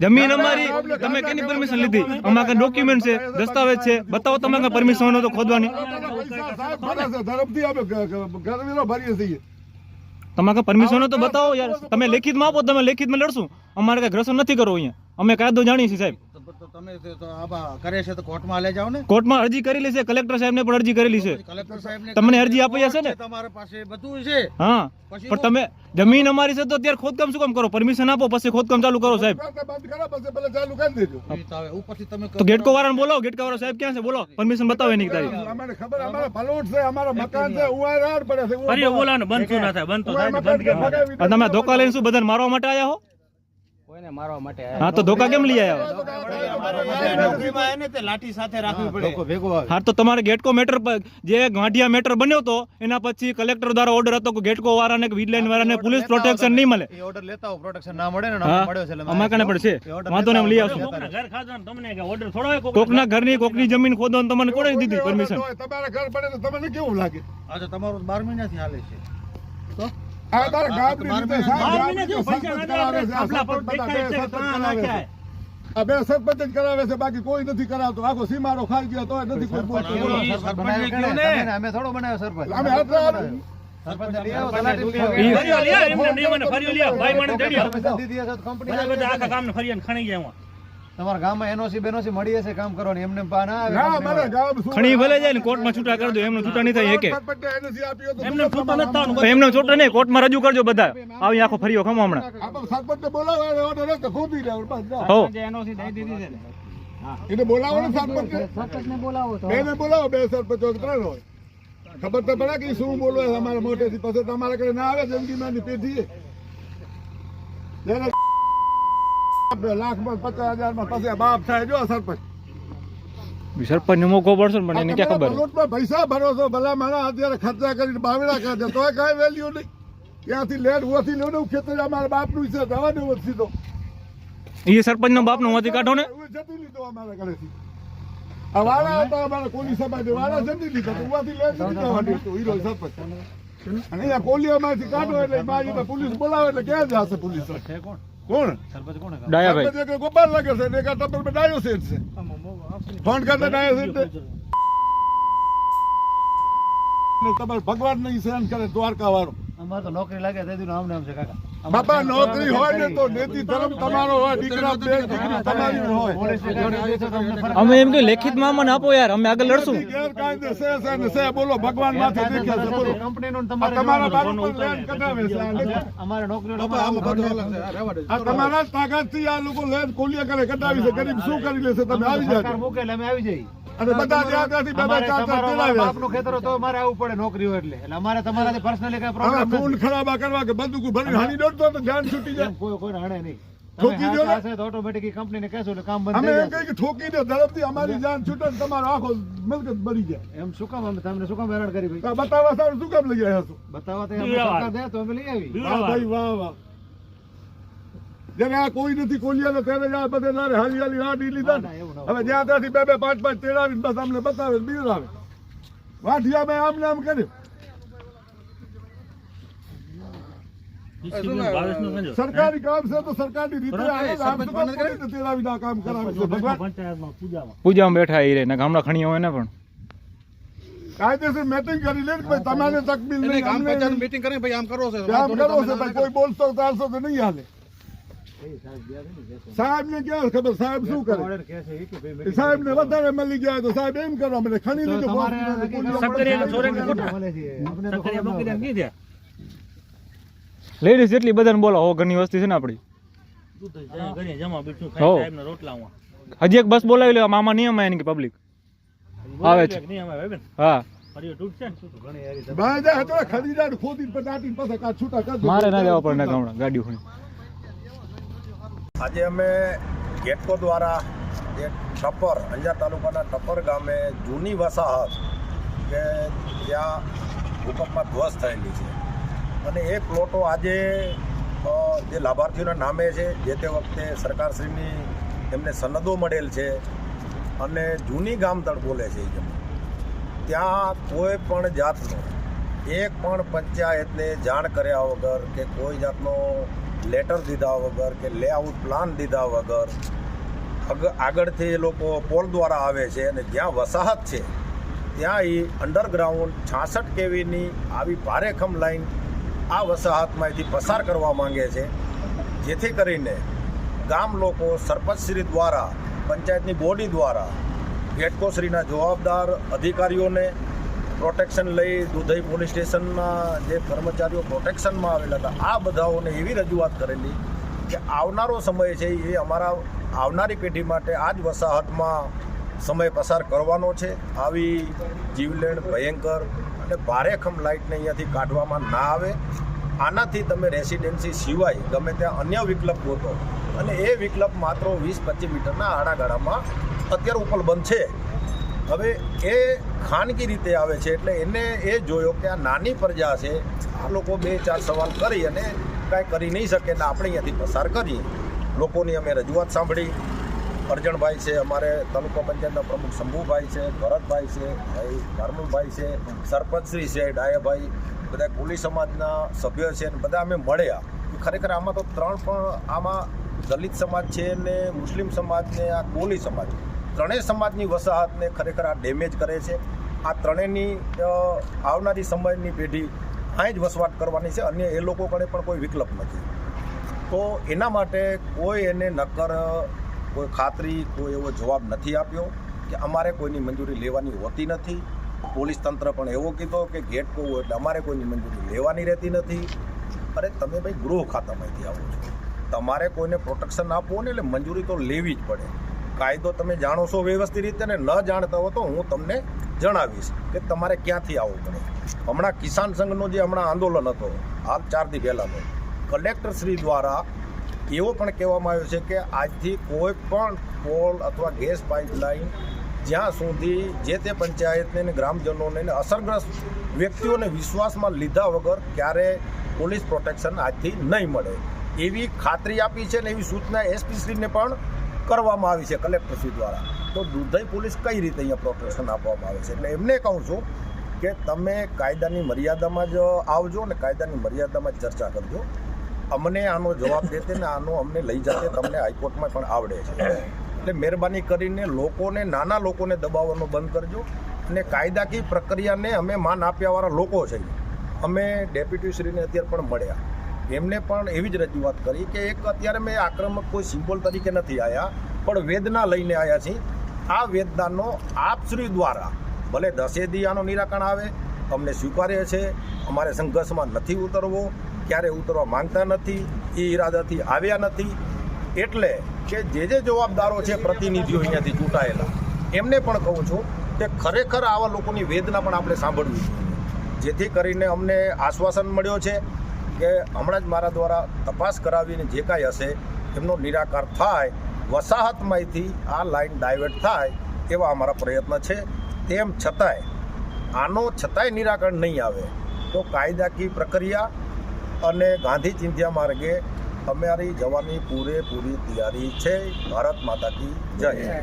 જમીન અમારી તમે કેની પરમિશન લીધી? અમારા કાંઈ ડોક્યુમેન્ટ છે દસ્તાવેજ છે બતાવો તમારે પરમિશન તો ખોદવાની. તમારે પરમિશન તો બતાવો યાર. તમે લેખિતમાં આપો તમે લેખિતમાં લડશું. અમારે કઈ ગ્રસન નથી કરવું અહીંયા. અમે કાયદો જાણીએ છીએ સાહેબ. તમે તો- તો આવા કરે છે તો કોર્ટમાં લઈ જાઓ ને? કોર્ટમાં અરજી કરેલી છે કલેક્ટર સાહેબને પણ અરજી કરેલી છે. કલેક્ટર સાહેબને તમને અરજી આપી હશે ને? તમારા પાસે બધું છે. હા પણ તમે જમીન અમારી છે તો અત્યારે ખોદકામ શું કામ કરો? પરમિશન આપો પછી ખોદકામ ચાલુ કરો સાહેબ. કરતા બંધ કરા પછી પેલા ચાલુ કરી દેજો. તો હવે ઉપરથી તમે તો ગેટકો વાળાને બોલાવો ગેટકો વાળો સાહેબ ક્યાં છે? બોલો. પરમિશન બતાવે નહીં તારી અમારે ખબર અમારા પલોટ છે અમારા મકાન છે ઉવા પડે છે ફરી બોલાવો બંધ શું ના થાય બંધ તો થાય બંધ કેમ થાય? ભગાવી આ તમે ધોકા લઈને શું બધાને મારવા માટે આયા હો? હા તો ધોકા કેમ લઈ આવ્યા લોકો ભેગો આવે. હા તો તમારે ગેટકો મેટર જે ગાંઠિયા મેટર બન્યો તો એના પછી કલેક્ટર દ્વારા ઓર્ડર હતો કે ગેટકો વાળાને કે વીજ લાઈન વાળાને પોલીસ પ્રોટેક્શન નહીં મળે. ઓર્ડર લેતા હો પ્રોટેક્શન ના મળે ને મળ્યો છે એટલે કને પણ છે વાંધો ને લઈ આવશું. કોકના ઘર ખાધો ને તમને કે ઓર્ડર થોડો કોકના? કોકના ઘરની કોકની જમીન ખોદો ને તમને કોણે દીધી? પરમિશન તમારા ઘર પડે તો તમને કેવું લાગે? તમારું મહિનાથી હાલે છે. આ તારા ગામની બાર રીતે સાહેબ. આ બે સરપંચ જ કરાવે છે બાકી કોઈ નથી કરાવતો. આખો સીમાડો ખાઈ ગયો તો નથી કોઈ બોલતું. અમે થોડો બનાવ્યો સરપંચ. અમે હાથે હાથ સરપંચને લઈ આવો, તલાટીને લઈ આવો. ઈ- ફરિયો લે, એમને નહીં મને ફરિયો લે, ભાઈ મને દઈ દ્યો. પરમિશન દીધી હશે તો કંપની બધા બધા આખા ગામને ફરિયાને ખણી ગયા. તમારા ગામમાં એનઓસી બેનોસી મળી હશે કામ કરવાની એમને પા ના આવે ખણી ભલે જાય ને કોર્ટમાં છૂટા કરી દો એમનો છૂટા નહીં થાય એકે. તો એમને છૂટા નથી થવાનું. તો એમનો છૂટો નહીં કોર્ટમાં રજૂ કરજો બધા. આવી આખો ફરીઓ ખમો હમણાં. સરપંચને બોલાવો એને ઓર્ડર હતો, ખોદી લે, બસ એનઓસી દઈ દીધી છે એને બોલાવો ને સરપંચ સરપંચને બોલાવો તો. બેને બોલાવો બે સરપંચો ત્રણ હોય. ખબર તો પડે કે શું બોલવા છે અમારા મોટેથી પછી તમારા કડે ના આવે જંગીમાની પેઢી જેને બે લાખમાં પચાસ હજારમાં પછી બાપ થાય જો સરપંચ. સરપંચ મોકો પડશે ને એને ક્યાં ખબર? પલોટમાં પૈસા ભરો છો ભલા માણા અત્યારે ખર્ચા કરીને બાવડા કાઢે તોય કાંઈ વેલ્યુ નહીં. ત્યાંથી લેટ ઓથી લેવું ખેતર અમારા બાપનું છે જવા દેવું સીધો. એ સરપંચ નો બાપ નો માંથી કાઢો ને. જતું અમારા ઘરેથી. આ વાળા હતા અમારા કોલી સમાજે વાળા જતી લીધા તો લેટ લીધા વાળી હીરો સરપંચ અને અહીંયા કોલિયામાંથી કાઢો એટલે પોલીસ બોલાવે એટલે ક્યાં જશે પોલીસ? કોણ? ડાયાભાઈ ગોપાલ લાગે છે ને એક આ ડાયો સેટ છે. ફોન કરતા ડાયો સેટ તમારે ભગવાન નહીં સહન કરે દ્વારકા વાળો અમારે તો નોકરી લાગે તે નામ આમ નામ છે કાકા. બાપા નોકરી હોય ને તો નેતી ધર્મ તમારો હોય દીકરા બે દીકરી તમારી હોય. છે અમે એમ કે લેખિત મામન આપો યાર અમે આગળ લડશું. ગેરકાયદે છે ને છે બોલો ભગવાન માથે દેખ્યા છે બોલો. કંપનીનું ને તમારે તમારા જોવાનું. પર લેન કઢાવે છે. અમારે નોકરીઓ આ તમારા તાકાતથી આ લોકો લેન કોલિયા કરે કઢાવી છે. ગરીબ શું કરી લેશે? તમે આવી સરકાર જાવ મૂકે એટલે અમે આવી જઈએ. અને બધા ત્યાં ત્યાંથી બે બે અમારે ચાર ચાર તમારો ચલાવ્યા બાપનું ખેતર તો અમારે આવવું પડે નોકરીઓ એટલે. એટલે અમારે તમારાથી પર્સનલી કઈ પ્રોબ્લેમ ખૂન ખરાબા કરવા કે બંદૂક ભરી હાની દોડતો તો જાન છૂટી જાય. કોઈ કોઈ હાણે નહીં. ઠોકી દો ને. તો ઓટોમેટિક કંપનીને કહેશો એટલે કામ બંધ અમે થઈ એમ કે ઠોકી દો ઝડપથી અમારી જાન છૂટે ને તમારો આખો મિલકત બળી જાય. એમ શું કામ અમે તમને શું કામ હેરાન કરી ભાઈ? બતાવવા સારું શું કામ લઈ આવ્યા છો? બતાવવા તો અમે સરકાર દે તો અમે લઈ આવી. વાહ ભાઈ વાહ વાહ. જેને આ કોઈ નથી કોલિયાનો ત્યારે જ આ બધે તારે હાલી હાલી આ ડી લીધા ને. હવે જ્યાં ત્યાંથી બે બે પાંચ પાંચ તેડાવીને બસ અમને બતાવે બીજું આવે. વાઠિયા મેં આમ ને આમ કર્યું સરકારી કામ છે તો સરકારની રીતે કામ કામ કરાવે પૂજામાં. પૂજામાં બેઠા એ રે ને ગામડા ખણી હોય ને પણ. કાયદેસર meeting કરી લે ને ભાઈ તમારે તકમીલ નહીં અમને મીટિંગ કરીને ભાઈ આમ કરો છો. કામ કરો છો ભાઈ કોઈ બોલતો ચાલશો તો નહીં હાલે. સાહેબ ને ક્યાં ખબર? સાહેબ શું કરે? સાહેબ ને વધારે મળી ગયા તો સાહેબ એમ કરવા મને ખણી લીધું. લેડીઝ એટલી બધાને બોલો હો ઘણી વસ્તી છે ને આપણી. હજી એક બસ બોલાવી લેવા મામા નિયમ આવે કે પબ્લિક આવે છે. નહીં અમારે ભાઈ બેન. હા. ફરીઓ તૂટશે ને. ભાઈ જાય તો ખરી જાય ખોદી પર દાટી પછી કાં છૂટા કરજો મારે ના લેવા પડે ગામડા ગાડી ખણી આજે અમે ગેટકો દ્વારા એક ટપ્પર, અંજાર તાલુકાના ટપ્પર ગામે જૂની વસાહત કે ત્યાં ભૂકંપમાં ધ્વસ્ત થયેલી છે. અને એ પ્લોટો આજે જે લાભાર્થીઓના નામે છે, જે તે વખતે સરકારશ્રીની એમને સનદો મળેલ છે અને જૂની ગામતળ બોલે છે ત્યાં કોઈ પણ જાતનો, એક પણ પંચાયતને જાણ કર્યા વગર કે કોઈ જાતનો લેટર દીધા વગર કે લેઆઉટ પ્લાન દીધા વગર આગળથી એ લોકો પોલ દ્વારા આવે છે અને જ્યાં વસાહત છે, ત્યાં એ અંડરગ્રાઉન્ડ છાસઠ કેવીની આવી ભારેખમ લાઈન આ વસાહતમાંથી પસાર કરવા માંગે છે. જેથી કરીને ગામ લોકો સરપંચશ્રી દ્વારા, પંચાયતની બોડી દ્વારા ગેટકોશ્રીના જવાબદાર અધિકારીઓને પ્રોટેક્શન લઈ દુધઈ પોલીસ સ્ટેશનના જે કર્મચારીઓ પ્રોટેક્શનમાં આવેલા હતા, આ બધાઓને એવી રજૂઆત કરેલી કે આવનારો સમય છે એ અમારા આવનારી પેઢી માટે આ જ વસાહતમાં સમય પસાર કરવાનો છે. આવી જીવલેણ ભયંકર અને ભારેખમ લાઇટને અહીંયાથી કાઢવામાં ના આવે. આનાથી તમે રેસિડેન્સી સિવાય ગમે ત્યાં અન્ય વિકલ્પ ગોતો અને એ વિકલ્પ માત્ર વીસ પચીસ મીટરના આડાગાળામાં અત્યારે ઉપલબ્ધ છે. હવે એ ખાનગી રીતે આવે છે એટલે એને એ જોયો કે આ નાની પ્રજા છે, આ લોકો બે ચાર સવાલ કરી અને કાંઈ કરી નહીં શકે ને આપણે અહીંયાથી પસાર કરીએ. લોકોની અમે રજૂઆત સાંભળી. અરજણભાઈ છે, અમારે તાલુકા પંચાયતના પ્રમુખ શંભુભાઈ છે, ભરતભાઈ છે, ભાઈ ભારમુલભાઈ છે, સરપંચશ્રી છે, ડાયાભાઈ, બધા કોલી સમાજના સભ્યો છે ને બધા અમે મળ્યા. ખરેખર આમાં તો ત્રણ પણ આમાં દલિત સમાજ છે ને મુસ્લિમ સમાજ ને આ કોલી સમાજ. ત્રણેય સમાજની વસાહતને ખરેખર આ ડેમેજ કરે છે. આ ત્રણેયની આવનારી સમયની પેઢી અહીં જ વસવાટ કરવાની છે. અન્ય એ લોકો કણે પણ કોઈ વિકલ્પ નથી. તો એના માટે કોઈ એને નક્કર કોઈ ખાતરી, કોઈ એવો જવાબ નથી આપ્યો કે અમારે કોઈની મંજૂરી લેવાની હોતી નથી. પોલીસ તંત્ર પણ એવો કીધો કે ગેટ કહું એટલે અમારે કોઈની મંજૂરી લેવાની રહેતી નથી. અરે તમે ભાઈ ગૃહ ખાતામાંથી આવો છો. તમારે કોઈને પ્રોટેક્શન આપવું ને એટલે મંજૂરી તો લેવી જ પડે. કાયદો તમે જાણો છો વ્યવસ્થિત રીતે ને ન જાણતા હો તો હું તમને જણાવીશ કે તમારે ક્યાંથી આવવું પડે. હમણાં કિસાન સંઘનો જે હમણાં આંદોલન હતો, હાલ ચાર દી પહેલાંનો, કલેક્ટર શ્રી દ્વારા એવો પણ કહેવામાં આવ્યો છે કે આજથી કોઈ પણ કોલ અથવા ગેસ પાઇપલાઇન જ્યાં સુધી જે તે પંચાયતને અને ગ્રામજનોને અસરગ્રસ્ત વ્યક્તિઓને વિશ્વાસમાં લીધા વગર ક્યારે પોલીસ પ્રોટેક્શન આજથી નહીં મળે. એવી ખાતરી આપી છે ને એવી સૂચના એસપી શ્રીને પણ કરવામાં આવી છે કલેક્ટરશ્રી દ્વારા. તો દુધઈ પોલીસ કઈ રીતે અહીંયા પ્રોટેક્શન આપવામાં આવે છે? એટલે એમને કહું છું કે તમે કાયદાની મર્યાદામાં જ આવજો ને કાયદાની મર્યાદામાં જ ચર્ચા કરજો. અમને આનો જવાબ દેતે ને આનો અમને લઈ જાતે તમને હાઈકોર્ટમાં પણ આવડે છે. એટલે મહેરબાની કરીને લોકોને, નાના લોકોને દબાવવાનું બંધ કરજો અને કાયદાકીય પ્રક્રિયાને અમે માન આપ્યાવાળા લોકો છે. અમે ડેપ્યુટી શ્રીને અત્યારે પણ મળ્યા. એમને પણ એવી જ રજૂઆત કરી કે એક અત્યારે મેં આક્રમક કોઈ સિમ્બોલ તરીકે નથી આવ્યા પણ વેદના લઈને આવ્યા છીએ. આ વેદનાનો આપશ્રી દ્વારા ભલે દસેદી આનો નિરાકરણ આવે, અમને સ્વીકાર્ય છે, અમારે સંઘર્ષમાં નથી ઉતરવો, ક્યારે ઉતરવા માંગતા નથી, એ ઈરાદાથી આવ્યા નથી. એટલે કે જે જે જવાબદારો છે, પ્રતિનિધિઓ અહીંયાથી ચૂંટાયેલા, એમને પણ કહું છું કે ખરેખર આવા લોકોની વેદના પણ આપણે સાંભળવી જોઈએ. જેથી કરીને અમને આશ્વાસન મળ્યો છે કે હમણાં જ મારા દ્વારા તપાસ કરાવીને જે કાંઈ હશે, એમનો નિરાકાર થાય, વસાહતમાંથી આ લાઈન ડાયવર્ટ થાય એવા અમારા પ્રયત્ન છે. તેમ છતાંય, આનો છતાંય નિરાકરણ નહીં આવે તો કાયદાકીય પ્રક્રિયા અને ગાંધી ચિંધ્યા માર્ગે અમારી જવાની પૂરેપૂરી તૈયારી છે. ભારત માતા કી જય.